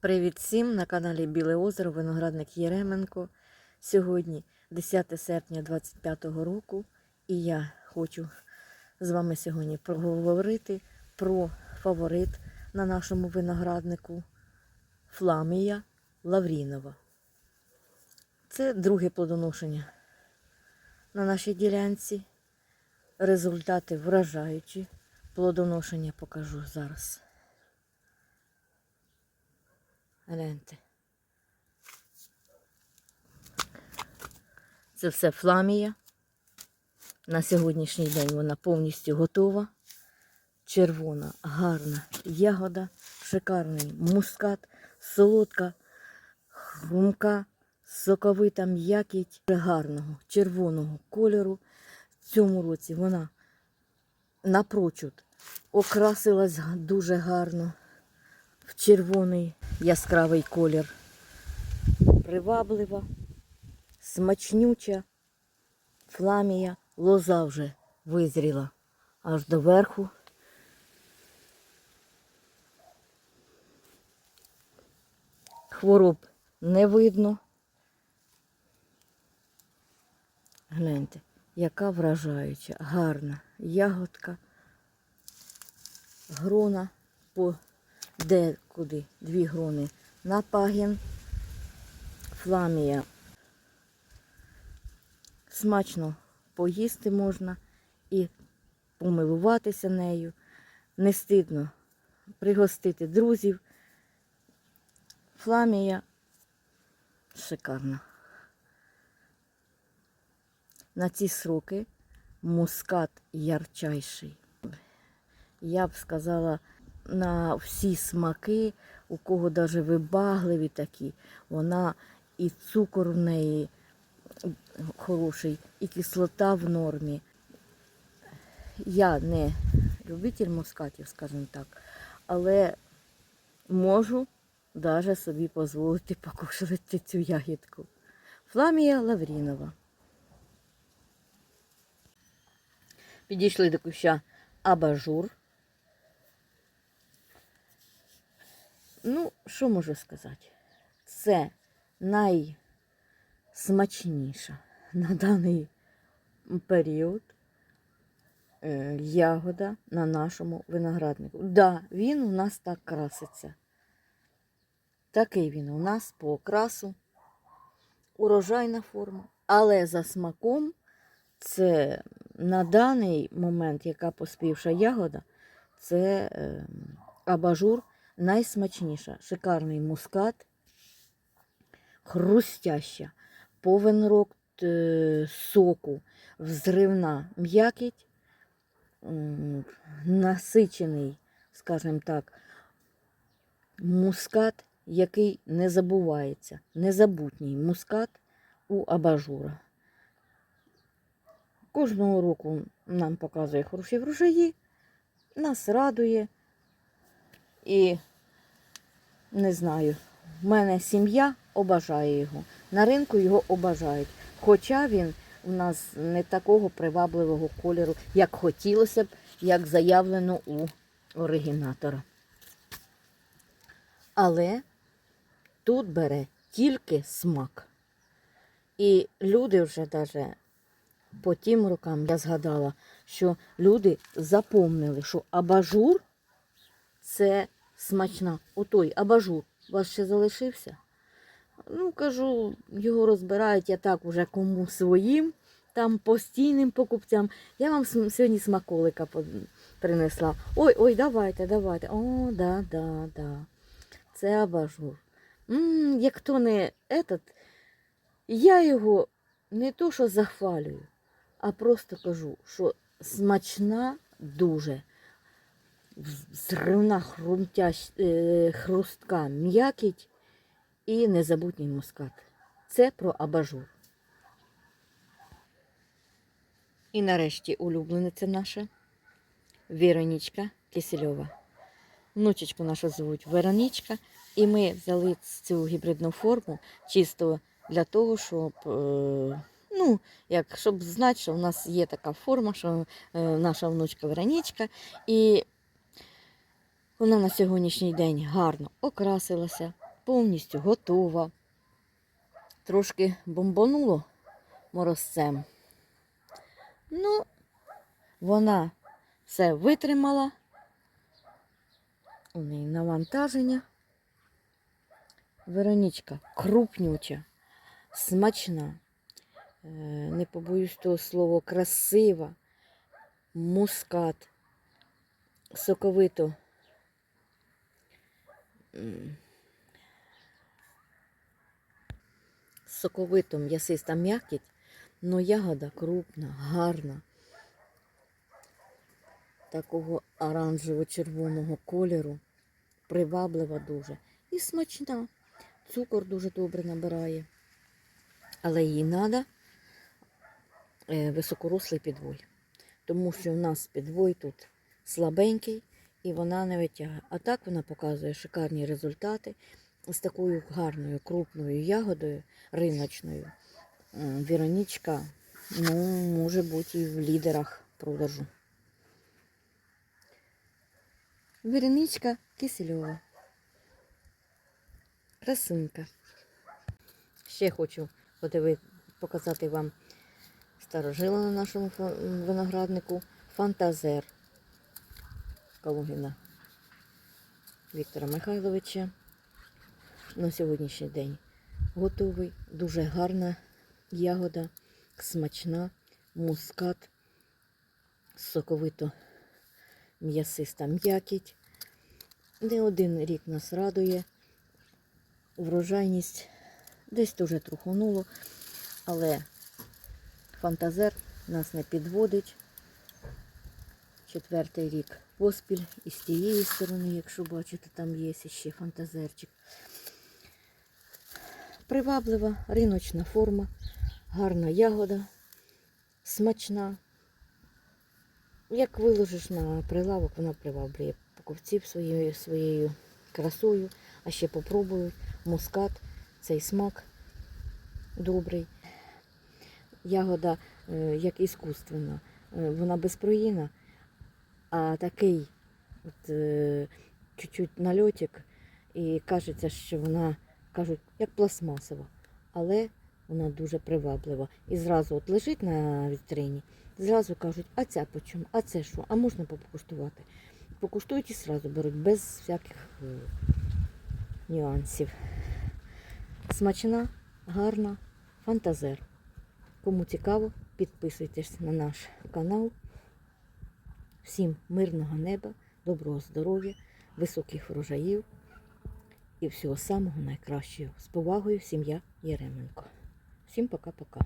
Привіт всім на каналі Біле Озеро, виноградник Єременко. Сьогодні 10 серпня 2025 року, і я хочу з вами сьогодні проговорити про фаворит на нашому винограднику Фламія Лаврінова. Це друге плодоношення на нашій ділянці. Результати вражаючі. Плодоношення покажу зараз. Гляньте. Це все фламія. На сьогоднішній день вона повністю готова. Червона, гарна ягода, шикарний мускат, солодка, хрумка, соковита м'якіть гарного червоного кольору. В цьому році вона напрочуд окрасилась дуже гарно в червоний яскравий колір. Приваблива, смачнюча, фламія, лоза вже визріла аж до верху. Хвороб не видно. Гляньте, яка вражаюча, гарна ягодка, грона по де куди дві грони на пагін, фламія. Смачно поїсти можна і помилуватися нею. Не стидно пригостити друзів. Фламія шикарна. На ці сроки мускат ярчайший. Я б сказала, на всі смаки, у кого навіть вибагливі такі, вона і цукор в неї хороший, і кислота в нормі. Я не любитель мускатів, скажімо так, але можу навіть собі дозволити покушати цю ягідку. Фламія Лаврінова. Підійшли до куща абажур. Ну, що можу сказати? Це найсмачніша на даний період е, ягода на нашому винограднику. Да, він у нас так краситься. Такий він у нас по окрасу. Урожайна форма. Але за смаком це на даний момент, яка поспівша ягода, це е, абажур найсмачніша. Шикарний мускат, хрустяща, повен рок е, соку, взривна м'якіть, насичений, скажімо так, мускат, який не забувається. Незабутній мускат у абажура. Кожного року нам показує хороші врожаї, нас радує. І не знаю, в мене сім'я обажає його. На ринку його обажають. Хоча він у нас не такого привабливого кольору, як хотілося б, як заявлено у оригінатора. Але тут бере тільки смак. І люди вже навіть по тим рокам я згадала, що люди запомнили, що абажур це смачна. Отой абажур у вас ще залишився? Ну, кажу, його розбирають я так уже кому своїм, там постійним покупцям. Я вам сьогодні смаколика принесла. Ой, ой, давайте, давайте. О, да, да, да. Це абажур. м як то не этот, я його не то, що захвалюю, а просто кажу, що смачна дуже зривна хрумтящ, е, хрустка м'якіть і незабутній мускат. Це про абажур. І нарешті улюблениця наша Веронічка Кисельова. Внучечку нашу звуть Веронічка, і ми взяли цю гібридну форму чисто для того, щоб, е, ну, як, щоб знати, що в нас є така форма, що е, наша внучка Веронічка. І вона на сьогоднішній день гарно окрасилася, повністю готова. Трошки бомбануло морозцем. Ну, вона все витримала. У неї навантаження. Веронічка крупнюча, смачна, е, не побоюсь того слова, красива, мускат, соковито. Соковито м'ясиста м'якіть, але ягода крупна, гарна, такого оранжево-червоного кольору, приваблива дуже і смачна. Цукор дуже добре набирає. Але їй треба високорослий підвой. Тому що в нас підвой тут слабенький і вона не витягає. А так вона показує шикарні результати з такою гарною крупною ягодою риночною. М, Віронічка ну, може бути і в лідерах продажу. Віронічка Кисельова. Красунька. Ще хочу показати вам старожила на нашому винограднику. Фантазер Калугіна Віктора Михайловича. На сьогоднішній день готовий. Дуже гарна ягода, смачна, мускат, соковито м'ясиста м'якіть. Не один рік нас радує. Врожайність десь дуже трухонуло, але фантазер нас не підводить. Четвертий рік поспіль і з тієї сторони, якщо бачите, там є ще фантазерчик. Приваблива риночна форма, гарна ягода, смачна. Як виложиш на прилавок, вона приваблює покупців своєю, своєю красою, а ще попробують мускат, цей смак добрий. Ягода е, як іскусственна, Е, вона безпроїна, а такий от, е, чуть-чуть нальотик, і кажеться, що вона, кажуть, як пластмасова, але вона дуже приваблива. І зразу от лежить на вітрині, зразу кажуть, а ця по чому, а це що, а можна покуштувати. Покуштують і зразу беруть, без всяких е, нюансів. Смачна, гарна, фантазер. Кому цікаво, підписуйтесь на наш канал. Всім мирного неба, доброго здоров'я, високих врожаїв і всього самого найкращого. З повагою, сім'я Єременко. Всім пока-пока.